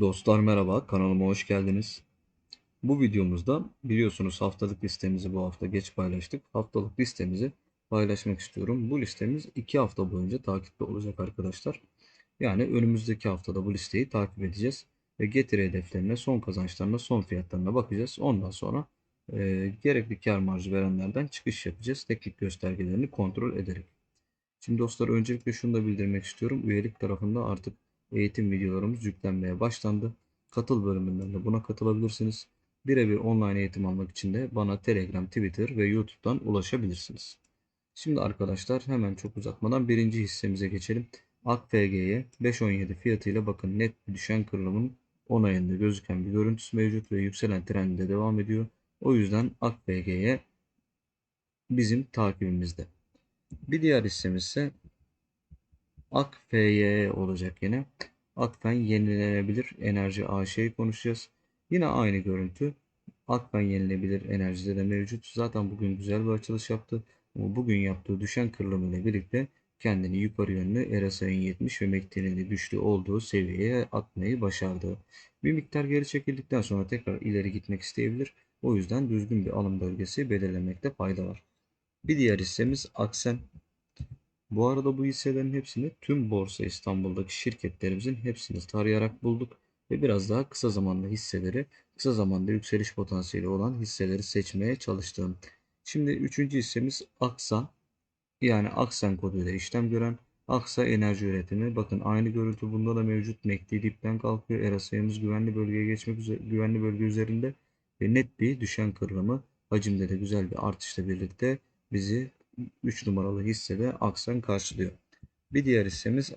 Dostlar merhaba, kanalıma hoş geldiniz. Bu videomuzda biliyorsunuz haftalık listemizi bu hafta geç paylaştık. Haftalık listemizi paylaşmak istiyorum. Bu listemiz 2 hafta boyunca takipte olacak arkadaşlar. Yani önümüzdeki haftada bu listeyi takip edeceğiz. Ve getiri hedeflerine, son kazançlarına, son fiyatlarına bakacağız. Ondan sonra e, gerekli kar marjı verenlerden çıkış yapacağız. Teknik göstergelerini kontrol ederek. Şimdi dostlar öncelikle şunu da bildirmek istiyorum. Üyelik tarafında artık eğitim videolarımız yüklenmeye başlandı. Katıl bölümünden de buna katılabilirsiniz. Birebir online eğitim almak için de bana Telegram, Twitter ve YouTube'dan ulaşabilirsiniz. Şimdi arkadaşlar hemen çok uzatmadan birinci hissemize geçelim. AKFG'ye 5.17 fiyatıyla bakın net bir düşen kırılımın onayında gözüken bir görüntüsü mevcut ve yükselen trendinde devam ediyor. O yüzden AKFG'ye bizim takibimizde. Bir diğer hissemiz ise AKFY olacak yine. Akfen yenilenebilir enerji AŞ'yi konuşacağız. Yine aynı görüntü. Akfen yenilenebilir enerjide de mevcut. Zaten bugün güzel bir açılış yaptı. Ama bugün yaptığı düşen kırılım ile birlikte kendini yukarı yönlü RSI'nin 70 ve MACD'nin düştüğü olduğu seviyeye atmayı başardı. Bir miktar geri çekildikten sonra tekrar ileri gitmek isteyebilir. O yüzden düzgün bir alım bölgesi belirlemekte fayda var. Bir diğer hissemiz Aksen. Bu arada bu hisselerin hepsini tüm Borsa İstanbul'daki şirketlerimizin hepsini tarayarak bulduk ve biraz daha kısa zamanda hisseleri, kısa zamanda yükseliş potansiyeli olan hisseleri seçmeye çalıştım. Şimdi üçüncü hissemiz Aksa. Yani Aksen koduyla işlem gören Aksa Enerji Üretimi. Bakın aynı görüntü bunda da mevcut. MACD dipten kalkıyor. RSI'miz güvenli bölgeye geçmek üzere, güvenli bölge üzerinde ve net bir düşen kırılımı. Hacimde de güzel bir artışla birlikte bizi 3 numaralı hissede Aksen karşılıyor. Bir diğer hissemiz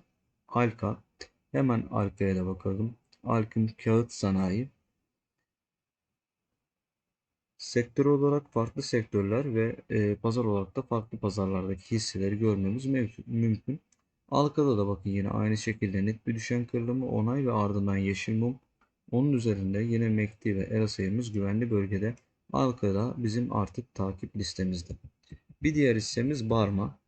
Alka. Hemen Alka'ya da bakalım. Alkım Kağıt Sanayi. Sektör olarak farklı sektörler ve e, pazar olarak da farklı pazarlardaki hisseleri görmemiz mümkün. Alka'da da bakın yine aynı şekilde net bir düşen kırılımı onay ve ardından yeşil mum. Onun üzerinde yine MACD ve RSI'miz güvenli bölgede. Alka'da bizim artık takip listemizde. Bir diğer hissemiz Barma.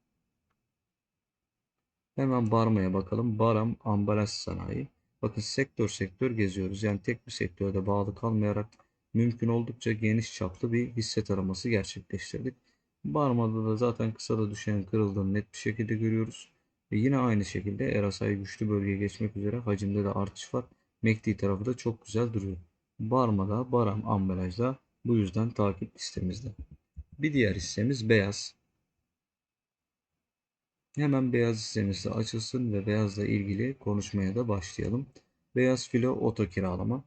Hemen Barma'ya bakalım. Baram ambalaj sanayi. Bakın sektör sektör geziyoruz. Yani tek bir sektörde bağlı kalmayarak mümkün oldukça geniş çaplı bir hisse taraması gerçekleştirdik. Barma'da da zaten kısa da düşen kırıldığını net bir şekilde görüyoruz. Ve yine aynı şekilde RSI güçlü bölgeye geçmek üzere hacimde de artış var. MACD tarafı da çok güzel duruyor. Barma'da, Baram ambalajda bu yüzden takip listemizde. Bir diğer hissemiz beyaz. Hemen beyaz hissemiz açılsın ve beyazla ilgili konuşmaya da başlayalım. Beyaz filo oto kiralama.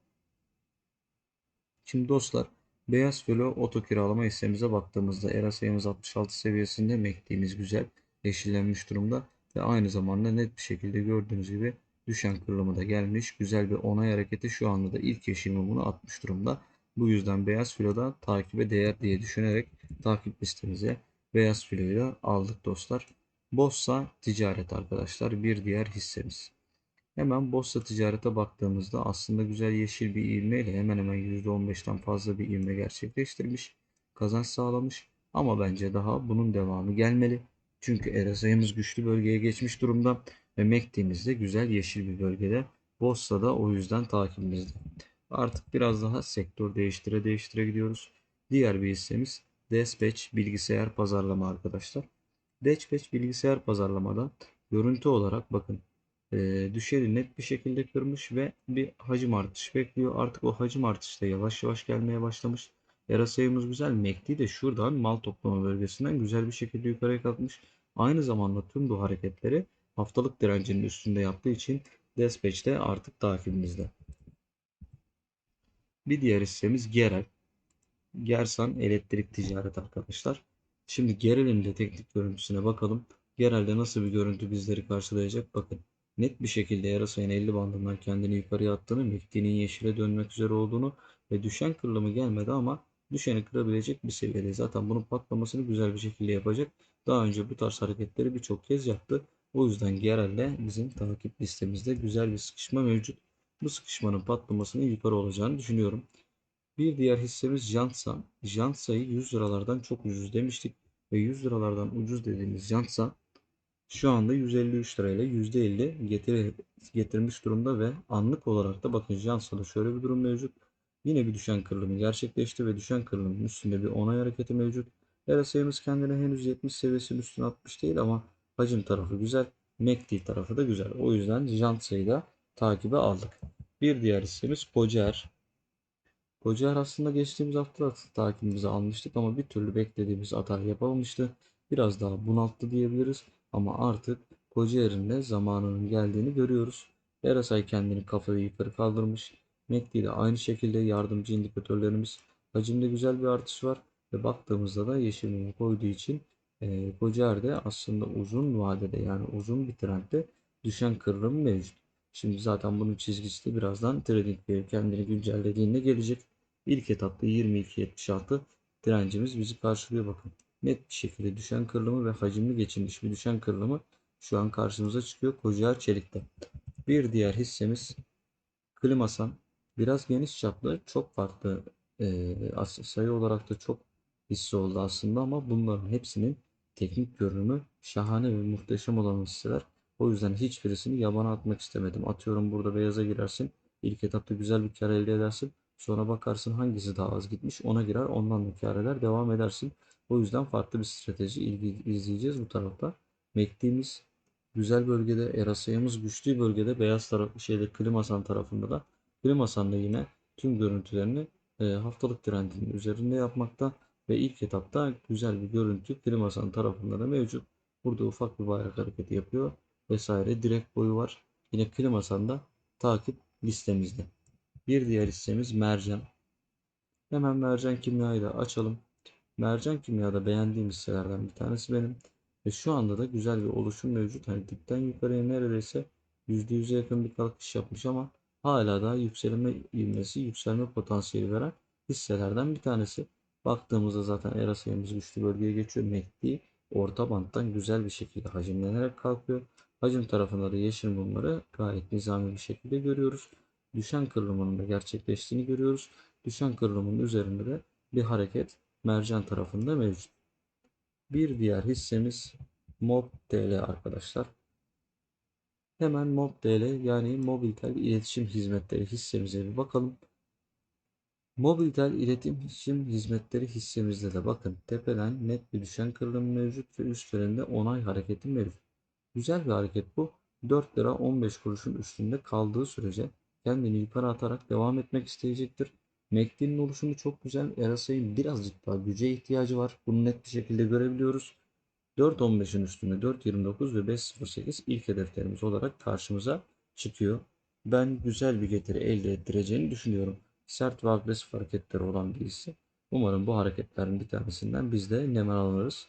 Şimdi dostlar beyaz filo oto kiralama hissemize baktığımızda ERA sayımız 66 seviyesinde MACD'miz güzel yeşillenmiş durumda ve aynı zamanda net bir şekilde gördüğünüz gibi düşen kırılımı da gelmiş. Güzel bir onay hareketi şu anda da ilk yeşil mumunu atmış durumda. Bu yüzden beyaz filoda takibe değer diye düşünerek takip listemize beyaz filoyu aldık dostlar. Bossa ticaret arkadaşlar bir diğer hissemiz. Hemen Bossa ticarete baktığımızda aslında güzel yeşil bir ivmeyle hemen hemen %15'ten fazla bir ivme gerçekleştirmiş. Kazanç sağlamış ama bence daha bunun devamı gelmeli. Çünkü RSI'miz güçlü bölgeye geçmiş durumda ve MACD'miz de güzel yeşil bir bölgede. Bossa da o yüzden takibimizde. Artık biraz daha sektör değiştire değiştire gidiyoruz. Diğer bir hissemiz Dispatch bilgisayar pazarlama arkadaşlar. Dispatch bilgisayar pazarlamada görüntü olarak bakın e, düşeri net bir şekilde kırmış ve bir hacim artışı bekliyor. Artık o hacim artışı da yavaş yavaş gelmeye başlamış. Era sayımız güzel. MACD de şuradan mal toplama bölgesinden güzel bir şekilde yukarıya kalkmış. Aynı zamanda tüm bu hareketleri haftalık direncinin üstünde yaptığı için Dispatch de artık takibimizde. Bir diğer hissemiz Gerel. Gersan elektrik ticaret arkadaşlar. Şimdi Gerel'in de teknik görüntüsüne bakalım. Gerel'de nasıl bir görüntü bizleri karşılayacak bakın. Net bir şekilde yarasayın 50 bandından kendini yukarıya attığını, MACD'nin yeşile dönmek üzere olduğunu ve düşen kırılımı gelmedi ama düşeni kırabilecek bir seviyede. Zaten bunun patlamasını güzel bir şekilde yapacak. Daha önce bu tarz hareketleri birçok kez yaptı. O yüzden Gerel'de bizim takip listemizde güzel bir sıkışma mevcut. Bu sıkışmanın patlamasının yukarı olacağını düşünüyorum. Bir diğer hissemiz Jansa. Jansa'yı 100 liralardan çok ucuz demiştik. Ve 100 liralardan ucuz dediğimiz Jansa Şu anda 153 lirayla %50 getiri, getirmiş durumda ve anlık olarak da bakın Jansa'da şöyle bir durum mevcut. Yine bir düşen kırılımı gerçekleşti ve düşen kırılımın üstünde bir onay hareketi mevcut. RSI'miz kendine henüz 70 seviyesinin üstüne atmış değil ama hacim tarafı güzel. MACD tarafı da güzel. O yüzden Jansa'yı da takibe aldık. Bir diğer hissemiz Kocer. Kocaer aslında geçtiğimiz hafta da takibimizi almıştık ama bir türlü beklediğimiz atar yapamamıştı. Biraz daha bunalttı diyebiliriz ama artık Kocaer'in de zamanının geldiğini görüyoruz. RSI kendini kafayı yukarı kaldırmış. MACD de aynı şekilde yardımcı indikatörlerimiz hacimde güzel bir artış var ve baktığımızda da yeşil mumu koyduğu için e, Kocaer'de aslında uzun vadede yani uzun bir trendde düşen kırılım mevcut. Şimdi zaten bunun çizgisi de birazdan TradingView kendini güncellediğinde gelecek. İlk etapta 22.76 direncimiz bizi karşılıyor bakın. Net bir şekilde düşen kırılımı ve hacimli geçilmiş bir düşen kırılımı şu an karşımıza çıkıyor Kocaer Çelik'te. Bir diğer hissemiz Klimasan. Biraz geniş çaplı çok farklı e, sayı olarak da çok hisse oldu aslında ama bunların hepsinin teknik görünümü şahane ve muhteşem olan hisseler. O yüzden hiçbirisini yabana atmak istemedim. Atıyorum burada beyaza girersin. İlk etapta güzel bir kar elde edersin. Sonra bakarsın hangisi daha az gitmiş ona girer ondan da kar eder devam edersin. O yüzden farklı bir strateji ilgi, izleyeceğiz bu tarafta. MACD'miz güzel bölgede, RSI'miz güçlü bölgede, beyaz tarafı şeyde Klimasan tarafında da. Klimasan da yine tüm görüntülerini e, haftalık trendinin üzerinde yapmakta ve ilk etapta güzel bir görüntü Klimasan tarafında da mevcut. Burada ufak bir bayrak hareketi yapıyor vesaire. Direkt boyu var. Yine Klimasan'da takip listemizde. Bir diğer hissemiz mercan. Hemen mercan kimyayı da açalım. Mercan kimyada beğendiğim hisselerden bir tanesi benim. Ve şu anda da güzel bir oluşum mevcut. Hani dipten yukarıya neredeyse %100'e yakın bir kalkış yapmış ama hala daha yükselme ivmesi, yükselme potansiyeli veren hisselerden bir tanesi. Baktığımızda zaten RSI'miz güçlü bölgeye geçiyor. MACD orta banttan güzel bir şekilde hacimlenerek kalkıyor. Hacim tarafında da yeşil mumları gayet nizami bir şekilde görüyoruz. Düşen kırılımının da gerçekleştiğini görüyoruz. Düşen kırılımın üzerinde de bir hareket mercan tarafında mevcut. Bir diğer hissemiz MOB.TL arkadaşlar. Hemen MOB.TL yani Mobiltel İletişim Hizmetleri hissemize bir bakalım. Mobiltel İletişim Hizmetleri hissemizde de bakın tepeden net bir düşen kırılım mevcut ve üstlerinde onay hareketi mevcut. Güzel bir hareket bu. 4 lira 15 kuruşun üstünde kaldığı sürece kendini yukarı atarak devam etmek isteyecektir. MACD'nin oluşumu çok güzel. RSI'nin birazcık daha güce ihtiyacı var. Bunu net bir şekilde görebiliyoruz. 4.15'in üstünde 4.29 ve 5.08 ilk hedeflerimiz olarak karşımıza çıkıyor. Ben güzel bir getiri elde ettireceğini düşünüyorum. Sert ve agresif hareketleri olan bir hisse. Umarım bu hareketlerin bir tanesinden biz de nemen alırız.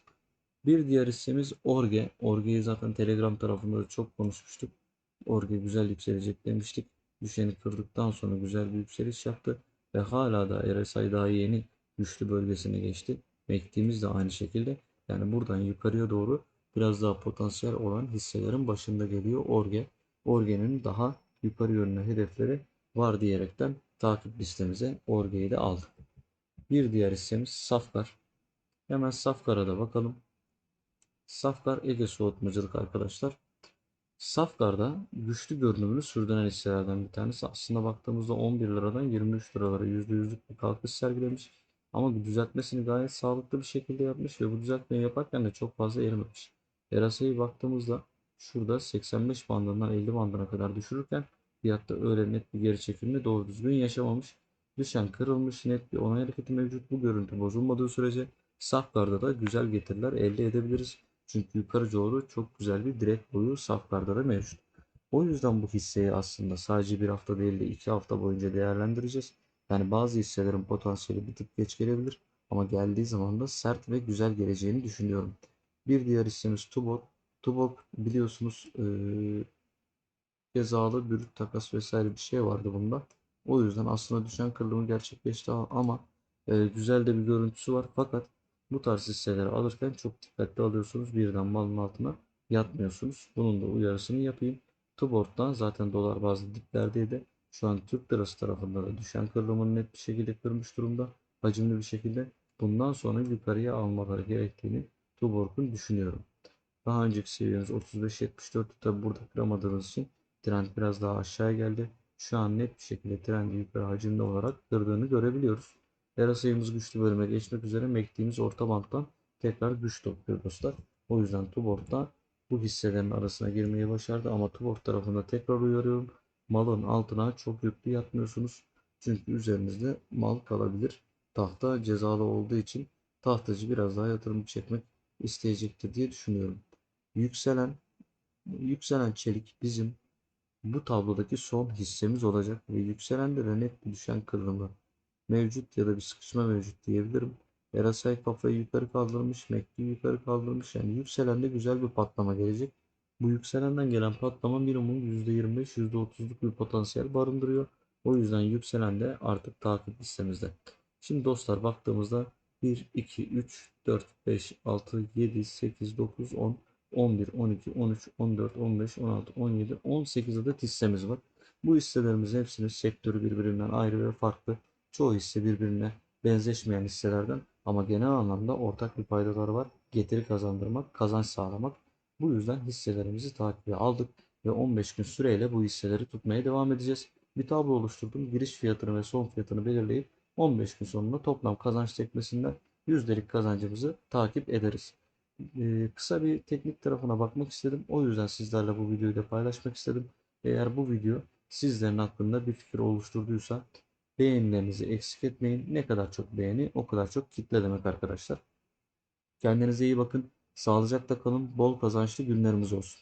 Bir diğer hissemiz Orge. Orge'yi zaten Telegram tarafında da çok konuşmuştuk. Orge güzel yükselecek demiştik. Düşeni kırdıktan sonra güzel bir yükseliş yaptı. Ve hala da RSI daha yeni güçlü bölgesine geçti. MACD'miz de aynı şekilde. Yani buradan yukarıya doğru biraz daha potansiyel olan hisselerin başında geliyor Orge. Orge'nin daha yukarı yönlü hedefleri var diyerekten takip listemize Orge'yi de aldık. Bir diğer hissemiz Safkar. Hemen Safkar'a da bakalım. Safkar Ege Soğutmacılık arkadaşlar. Safkar'da güçlü görünümünü sürdüren hisselerden bir tanesi. Aslında baktığımızda 11 liradan 23 liralara %100'lük bir kalkış sergilemiş. Ama bu düzeltmesini gayet sağlıklı bir şekilde yapmış ve bu düzeltmeyi yaparken de çok fazla erimemiş. RSI'ye baktığımızda şurada 85 bandından 50 bandına kadar düşürürken fiyatta öyle net bir geri çekilme doğru düzgün yaşamamış. Düşen kırılmış net bir onay hareketi mevcut. Bu görüntü bozulmadığı sürece Safkar'da da güzel getiriler elde edebiliriz. Çünkü yukarı doğru çok güzel bir direkt boyu saflarda da mevcut. O yüzden bu hisseyi aslında sadece bir hafta değil de iki hafta boyunca değerlendireceğiz. Yani bazı hisselerin potansiyeli bir tık geç gelebilir ama geldiği zaman da sert ve güzel geleceğini düşünüyorum. Bir diğer hissemiz Tubok. Tubok biliyorsunuz ee, cezalı bürüt takas vesaire bir şey vardı bunda. O yüzden aslında düşen kırılımı gerçekleşti ama e, güzel de bir görüntüsü var. Fakat bu tarz hisseleri alırken çok dikkatli alıyorsunuz. Birden malın altına yatmıyorsunuz. Bunun da uyarısını yapayım. Tuborg'dan zaten dolar bazlı diplerdeydi. Şu an Türk lirası tarafında da düşen kırılımını net bir şekilde kırmış durumda. Hacimli bir şekilde. Bundan sonra yukarıya almaları gerektiğini Tuborg'un düşünüyorum. Daha önceki seviyemiz 35.74'tü. Tabi burada kıramadığımız için trend biraz daha aşağıya geldi. Şu an net bir şekilde trendi yukarı hacimli olarak kırdığını görebiliyoruz. Lira sayımız güçlü bölüme geçmek üzere mektiğimiz orta banttan tekrar güç topluyor dostlar. O yüzden Tuborg'da bu hisselerin arasına girmeyi başardı ama Tuborg tarafında tekrar uyarıyorum. Malın altına çok yüklü yatmıyorsunuz. Çünkü üzerinizde mal kalabilir. Tahta cezalı olduğu için tahtacı biraz daha yatırım çekmek isteyecektir diye düşünüyorum. Yükselen yükselen çelik bizim bu tablodaki son hissemiz olacak ve yükselende de net bir düşen kırılımı mevcut ya da bir sıkışma mevcut diyebilirim. RSI kafayı yukarı kaldırmış, MACD yukarı kaldırmış. Yani yükselende güzel bir patlama gelecek. Bu yükselenden gelen patlama minimum %25, %30'luk bir potansiyel barındırıyor. O yüzden yükselen de artık takip listemizde. Şimdi dostlar baktığımızda 1, 2, 3, 4, 5, 6, 7, 8, 9, 10, 11, 12, 13, 14, 15, 16, 17, 18 adet hissemiz var. Bu hisselerimizin hepsinin sektörü birbirinden ayrı ve farklı. Çoğu hisse birbirine benzeşmeyen hisselerden ama genel anlamda ortak bir paydaları var. Getiri kazandırmak, kazanç sağlamak. Bu yüzden hisselerimizi takibe aldık ve 15 gün süreyle bu hisseleri tutmaya devam edeceğiz. Bir tablo oluşturdum. Giriş fiyatını ve son fiyatını belirleyip 15 gün sonunda toplam kazanç tekmesinden yüzdelik kazancımızı takip ederiz. Ee, kısa bir teknik tarafına bakmak istedim. O yüzden sizlerle bu videoyu da paylaşmak istedim. Eğer bu video sizlerin hakkında bir fikir oluşturduysa beğenilerinizi eksik etmeyin. Ne kadar çok beğeni o kadar çok kitle demek arkadaşlar. Kendinize iyi bakın. Sağlıcakla kalın. Bol kazançlı günlerimiz olsun.